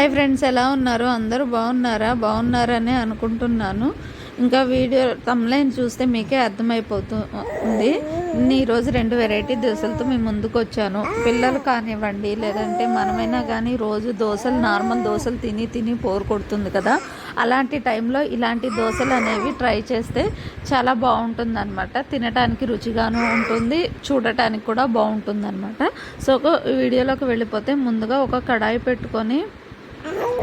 Hi friends ఎలా ఉన్నారు? అందరూ బాగున్నారా? బాగున్నారని అనుకుంటున్నాను. ఇంకా వీడియో తమ్లైన్ చూస్తే మీకే అర్థమైపోతుంది ఈరోజు రెండు వెరైటీ దోశలతో మేము ముందుకు వచ్చాను పిల్లలు కానివ్వండి లేదంటే మనమైనా కానీ రోజు దోశలు నార్మల్ దోశలు తిని తిని పోరు కొడుతుంది కదా. అలాంటి టైంలో ఇలాంటి దోశలు అనేవి ట్రై చేస్తే చాలా బాగుంటుంది అనమాట తినడానికి రుచిగాను ఉంటుంది చూడటానికి కూడా బాగుంటుంది అనమాట సో ఒక వీడియోలోకి వెళ్ళిపోతే ముందుగా ఒక కడాయి పెట్టుకొని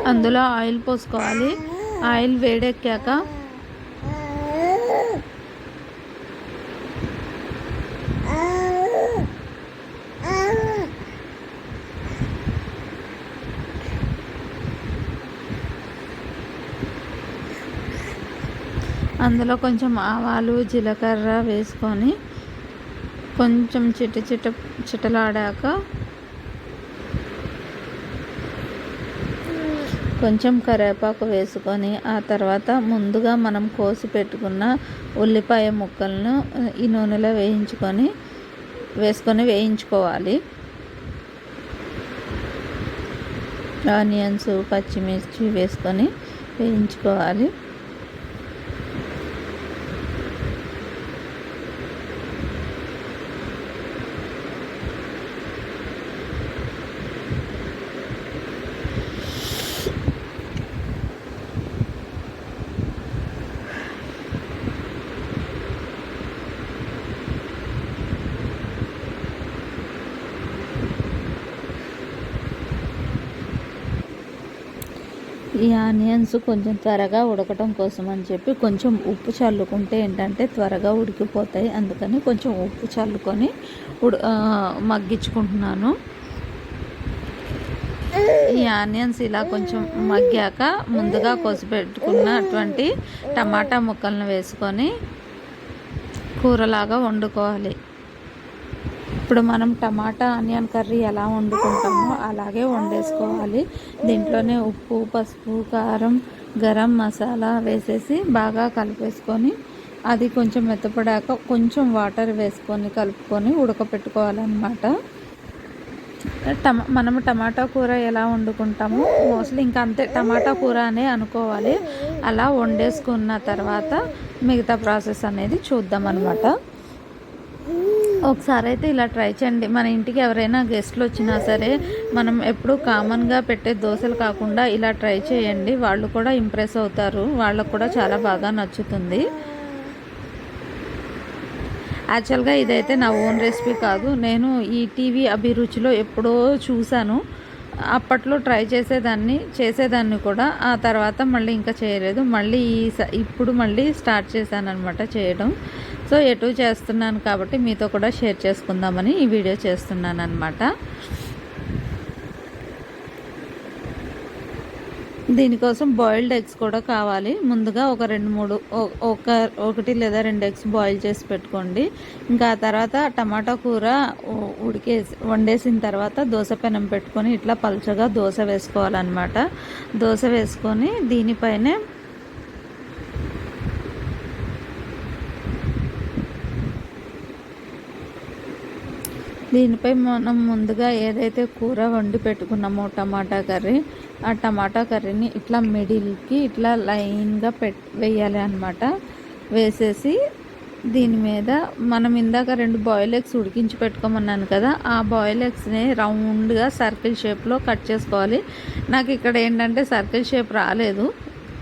అందులో ఆయిల్ పోసుకోవాలి. ఆయిల్ వేడెక్కాక అందులో కొంచెం ఆవాలు జీలకర్ర వేసుకొని కొంచెం చిట చిట చిటలాడాక కొంచెం కరివేపాకు వేసుకొని ఆ తర్వాత ముందుగా మనం కోసి పెట్టుకున్న ఉల్లిపాయ ముక్కలను ఈ నూనెలో వేయించుకొని వేసుకొని వేయించుకోవాలి. ఆనియన్స్ పచ్చిమిర్చి వేసుకొని వేయించుకోవాలి. ఈ ఆనియన్స్ కొంచెం త్వరగా ఉడకటం కోసం అని చెప్పి కొంచెం ఉప్పు చల్లుకుంటే ఏంటంటే త్వరగా ఉడికిపోతాయి. అందుకని కొంచెం ఉప్పు చల్లుకొని ఉడు మగ్గించుకుంటున్నాను. ఈ ఆనియన్స్ ఇలా కొంచెం మగ్గాక ముందుగా కోసిపెట్టుకున్నటువంటి టమాటా ముక్కలను వేసుకొని కూరలాగా వండుకోవాలి. ఇప్పుడు మనం టమాటా ఆనియన్ కర్రీ ఎలా వండుకుంటామో అలాగే వండేసుకోవాలి. దీంట్లోనే ఉప్పు పసుపు కారం గరం మసాలా వేసేసి బాగా కలిపేసుకొని అది కొంచెం మెత్తపడాక కొంచెం వాటర్ వేసుకొని కలుపుకొని ఉడకపెట్టుకోవాలన్నమాట. టమా మనం టమాటా కూర ఎలా వండుకుంటాము మోస్ట్లీ ఇంకా అంతే టమాటా కూర అనే అనుకోవాలి. అలా వండేసుకున్న తర్వాత మిగతా ప్రాసెస్ అనేది చూద్దాం అనమాట ఒకసారి అయితే ఇలా ట్రై చేయండి. మన ఇంటికి ఎవరైనా గెస్ట్లు వచ్చినా సరే మనం ఎప్పుడు కామన్గా పెట్టే దోశలు కాకుండా ఇలా ట్రై చేయండి. వాళ్ళు కూడా ఇంప్రెస్ అవుతారు. వాళ్ళకు కూడా చాలా బాగా నచ్చుతుంది. యాక్చువల్గా ఇదైతే నా ఓన్ రెసిపీ కాదు. నేను ఈ టీవీ అభిరుచిలో ఎప్పుడో చూశాను. అప్పట్లో ట్రై చేసేదాన్ని చేసేదాన్ని కూడా. ఆ తర్వాత మళ్ళీ ఇంకా చేయలేదు. మళ్ళీ ఈ ఇప్పుడు మళ్ళీ స్టార్ట్ చేశాను అనమాట చేయడం. సో ఎటు చేస్తున్నాను కాబట్టి మీతో కూడా షేర్ చేసుకుందామని ఈ వీడియో చేస్తున్నాను అనమాట దీనికోసం బాయిల్డ్ ఎగ్స్ కూడా కావాలి. ముందుగా ఒక రెండు మూడు ఒక ఒకటి లేదా రెండు ఎగ్స్ బాయిల్ చేసి పెట్టుకోండి. ఇంకా ఆ తర్వాత టమాటా కూర ఉడికేసి వండేసిన తర్వాత దోశ పెనం పెట్టుకొని ఇట్లా పలుచగా దోశ వేసుకోవాలన్నమాట. దోశ వేసుకొని దీనిపైనే దీనిపై మనం ముందుగా ఏదైతే కూర వండి పెట్టుకున్నామో టమాటా కర్రీ ఆ టమాటా కర్రీని ఇట్లా మిడిల్కి ఇట్లా లైన్గా పెట్ వేయాలి అనమాట వేసేసి దీని మీద మనం ఇందాక రెండు బాయిల్ ఎగ్స్ ఉడికించి పెట్టుకోమన్నాను కదా ఆ బాయిల్ ఎగ్స్ని రౌండ్గా సర్కిల్ షేప్లో కట్ చేసుకోవాలి. నాకు ఇక్కడ ఏంటంటే సర్కిల్ షేప్ రాలేదు.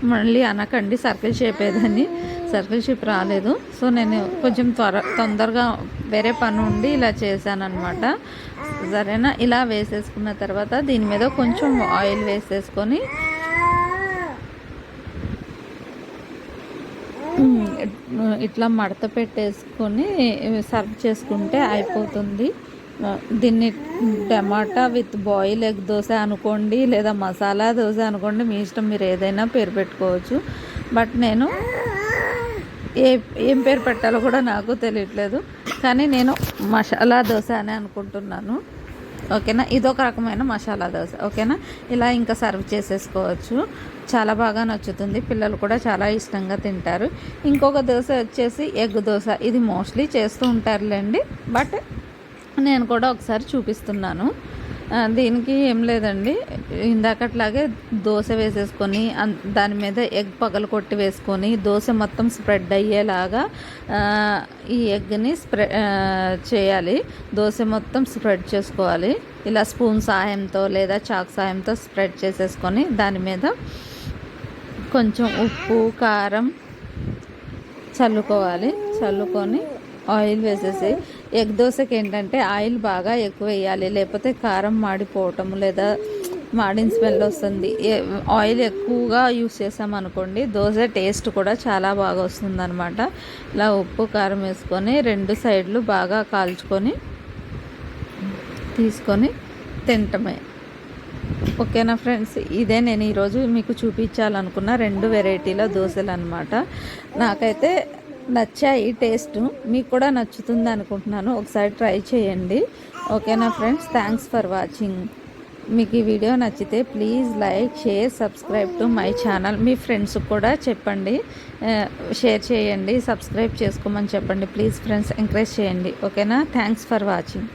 మళ్ళీ అనకండి సర్కిల్ షేప్ ఏదని. సర్కిల్ షేప్ రాలేదు. సో నేను కొంచెం త్వర తొందరగా వేరే పని ఉండి ఇలా చేశాను సరేనా? ఇలా వేసేసుకున్న తర్వాత దీని మీద కొంచెం ఆయిల్ వేసేసుకొని ఇట్లా మడత పెట్టేసుకొని సర్వ్ చేసుకుంటే అయిపోతుంది. దీన్ని tomato with boil egg dosa అనుకోండి లేదా మసాలా దోశ అనుకోండి మీ ఇష్టం మీరు ఏదైనా పేరు పెట్టుకోవచ్చు. బట్ నేను ఏ ఏం పేరు పెట్టాలో కూడా నాకు తెలియట్లేదు. కానీ నేను మసాలా దోశ అని అనుకుంటున్నాను. ఓకేనా? ఇదొక రకమైన మసాలా దోశ. ఓకేనా? ఇలా ఇంకా సర్వ్ చేసేసుకోవచ్చు. చాలా బాగా నచ్చుతుంది. పిల్లలు కూడా చాలా ఇష్టంగా తింటారు. ఇంకొక దోశ వచ్చేసి ఎగ్ దోశ. ఇది మోస్ట్లీ చేస్తూ ఉంటారులేండి. బట్ నేను కూడా ఒకసారి చూపిస్తున్నాను. దీనికి ఏం లేదండి. ఇందాకట్లాగే దోశ వేసేసుకొని దాని మీద ఎగ్ పగలు కొట్టి వేసుకొని దోశ మొత్తం స్ప్రెడ్ అయ్యేలాగా ఈ ఎగ్ని స్ప్రె చేయాలి. దోశ మొత్తం స్ప్రెడ్ చేసుకోవాలి. ఇలా స్పూన్ సాయంతో లేదా చాక్ సాయంతో స్ప్రెడ్ చేసేసుకొని దాని మీద కొంచెం ఉప్పు కారం చల్లుకోవాలి. చల్లుకొని ఆయిల్ వేసేసి ఎగ్ దోశకి ఏంటంటే ఆయిల్ బాగా ఎక్కువ వేయాలి. లేకపోతే కారం మాడిపోవటం లేదా మాడిన స్మెల్ వస్తుంది. ఏ- ఆయిల్ ఎక్కువగా యూస్ చేసామనుకోండి దోశ టేస్ట్ కూడా చాలా బాగా వస్తుంది అనమాట ఇలా ఉప్పు కారం వేసుకొని రెండు సైడ్లు బాగా కాల్చుకొని తీసుకొని తింటమే. ఓకేనా ఫ్రెండ్స్? ఇదే నేను ఈరోజు మీకు చూపించాలనుకున్న రెండు వెరైటీల దోశలు అనమాట నాకైతే నచ్చాయి టేస్ట్. మీకు కూడా నచ్చుతుంది అనుకుంటున్నాను. ఒకసారి ట్రై చేయండి. ఓకేనా ఫ్రెండ్స్? Thanks for watching. మీకు ఈ వీడియో నచ్చితే please like share subscribe to my channel. Me friends కూడా చెప్పండి. షేర్ చేయండి. సబ్స్క్రైబ్ చేసుకోమని చెప్పండి. ప్లీజ్ ఫ్రెండ్స్ ఎంకరేజ్ చేయండి. ఓకేనా? Thanks for watching.